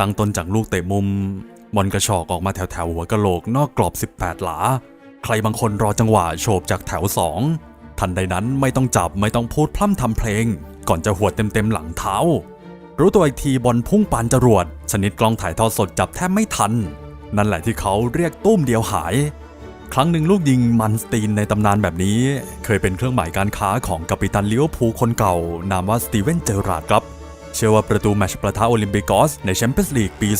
ตั้งต้นจากลูกเตะมุมบอลกระชอกออกมาแถวแถวหัวกะโหลกนอกกรอบ 18 หลา ใครบางคนรอจังหวะโฉบจากแถว 2 ทันใดนั้นไม่ต้องจับไม่ต้องพูดพร่ำทำเพลง ก่อนจะหัวดเต็มๆหลังเท้า รู้ตัวอีกทีบอลพุ่งปานจรวด ชนิดกล้องถ่ายทอดสดจับแทบไม่ทัน นั่นแหละที่เขาเรียกตุ้มเดียวหาย ครั้งหนึ่งลูกยิงมันสตีนในตำนานแบบนี้ เคยเป็นเครื่องหมายการค้าของกัปตันเลิเวอร์พูคนเก่านามว่าสตีเวนเจอราร์ดครับ เชื่อว่าประตูแมชประทะโอลิมปิกอสในแชมเปี้ยนส์ลีกปี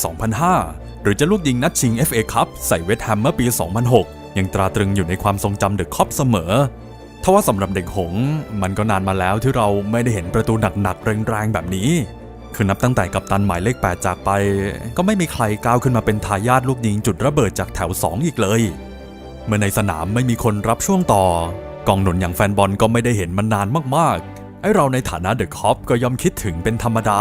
2005 หรือจะลูกยิงนัดชิง FA คัพใส่เวสต์แฮมเมื่อปี 2006 ยังตราตรึงอยู่ในความทรงจำเดอะคอปเสมอทว่าสำหรับเด็กหง มันก็นานมาแล้วที่เราไม่ได้เห็นประตูหนักๆแรงๆแบบนี้ คือนับตั้งแต่กัปตันหมายเลข 8 จากไป ก็ไม่มีใครก้าวขึ้นมาเป็นทายาทลูกยิงจุดระเบิดจากแถว 2 อีกเลย เมื่อในสนามไม่มีคนรับช่วงต่อกองหนุนอย่างแฟนบอลก็ไม่ได้เห็นมันนานมากๆ ไอเราในฐานะเดอะคอปก็ย่อมคิดถึงเป็นธรรมดา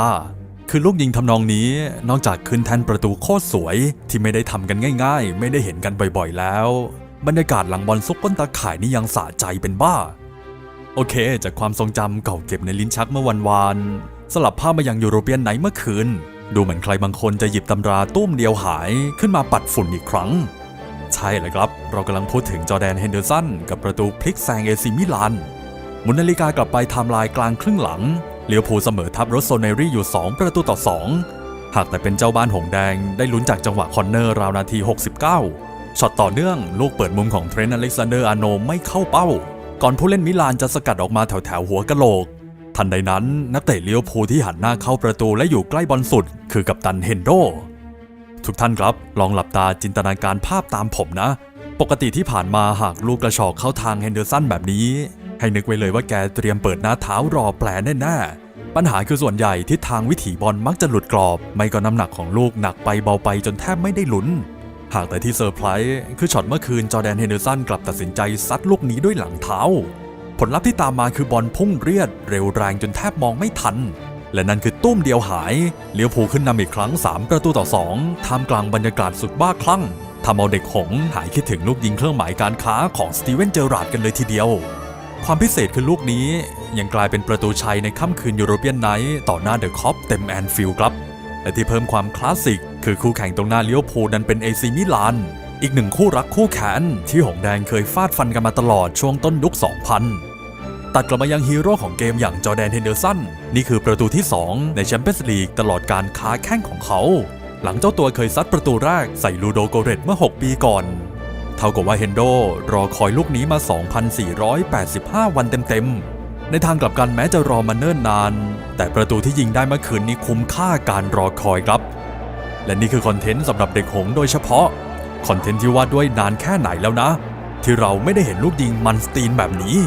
คือลูกยิงทำนองนี้นอกจากขึ้นแทนประตูโคตรสวย ที่ไม่ได้ทำกันง่าย ๆ ไม่ได้เห็นกันบ่อยๆแล้ว บรรยากาศหลังบอลซุกก้นตาข่ายนี่ยังสะใจเป็นบ้า โอเค จากความทรงจำเก่าเก็บในลิ้นชักเมื่อวันวานสลับภาพมายังยูโรเปียนไนเมื่อคืน ดูเหมือนใครบางคนจะหยิบตำราตุ้มเดียวหายขึ้นมาปัดฝุ่นอีกครั้ง ใช่เลยครับ เรากำลังพูดถึงจอแดนเฮนเดอร์สันกับประตูพลิกแซงเอซิมิลาน หมุนนาฬิกากลับไปไทม์ไลน์กลางครึ่งหลังเลียวภูเสมอทับรถโซเนรี่อยู่ 2 ประตูต่อ 2 หากแต่เป็นเจ้าบ้านหงแดงได้ลุ้นจากจังหวะคอนเนอร์ราวนาที 69 ช็อตต่อเนื่อง ลูกเปิดมุมของเทรนต์อเล็กซานเดอร์อาโนไม่เข้าเป้า ก่อนผู้เล่นมิลานจะสกัดออกมาแถวแถวหัวกะโหลก ทันใดนั้นนักเตะเลี้ยวภูที่หันหน้าเข้าประตูและอยู่ใกล้บอลสุด คือกัปตันเฮนโด ทุกท่านครับลองหลับตาจินตนาการภาพตามผมนะ ปกติที่ผ่านมาหากลูกกระชอกเข้าทางเฮนเดอร์สันแบบนี้ ให้นึกไว้เลยว่าแกเตรียมเปิดหน้าเท้ารอแปลแน่ๆปัญหาคือส่วนใหญ่ทิศทางวิถีบอลมักจะหลุดกรอบ ไม่ก็น้ำหนักของลูกหนักไปเบาไปจนแทบไม่ได้ลุ้น หากแต่ที่เซอร์ไพรส์คือช็อตเมื่อคืนจอแดนเฮนเดอร์สันกลับตัดสินใจซัดลูกนี้ด้วยหลังเท้า ผลลัพธ์ที่ตามมาคือบอลพุ่งเรียด เร็วแรงจนแทบมองไม่ทันและนั่นคือตุ้มเดียวหายเลี้ยวภูขึ้นนำอีกครั้ง 3 ประตูต่อ 2ท่ามกลางบรรยากาศสุดบ้าคลั่งทำเอาเด็กหงส์หายคิดถึงลูกยิงเครื่องหมายการค้าของสตีเวนเจอราร์ดกันเลยทีเดียว ความพิเศษคือลูกนี้ ยังกลายเป็นประตูชัยในค่ำคืนยูโรเปียนไนท์ต่อหน้าเดอะคอปเต็มแอนฟิลด์ครับ และที่เพิ่มความคลาสสิก คือคู่แข่งตรงหน้าเลี้ยวภูนั้นเป็นเอซีมิลานอีกหนึ่งคู่รักคู่แขนที่หงแดงเคยฟาดฟันกันมาตลอดช่วงต้นยุค 2000 ตัดกลับมายังฮีโร่ของเกมอย่างจอแดนเฮนเดอร์สัน นี่คือประตูที่ 2 ในแชมเปี้ยนส์ลีกตลอดการค้าแข้งของเขา หลังเจ้าตัวเคยซัดประตูแรกใส่ลูโดโกเรตเมื่อ 6 ปีก่อน เท่ากับว่าเฮนโดรอคอยลูกนี้มา 2,485 วันเต็มๆ ในทางกลับกันแม้จะรอมาเนิ่นนาน แต่ประตูที่ยิงได้เมื่อคืนนี้คุ้มค่าการรอคอยครับ และนี่คือคอนเทนต์สำหรับเด็กหงส์โดยเฉพาะ คอนเทนต์ที่ว่าด้วยนานแค่ไหนแล้วนะ ที่เราไม่ได้เห็นลูกยิงมันสตีนแบบนี้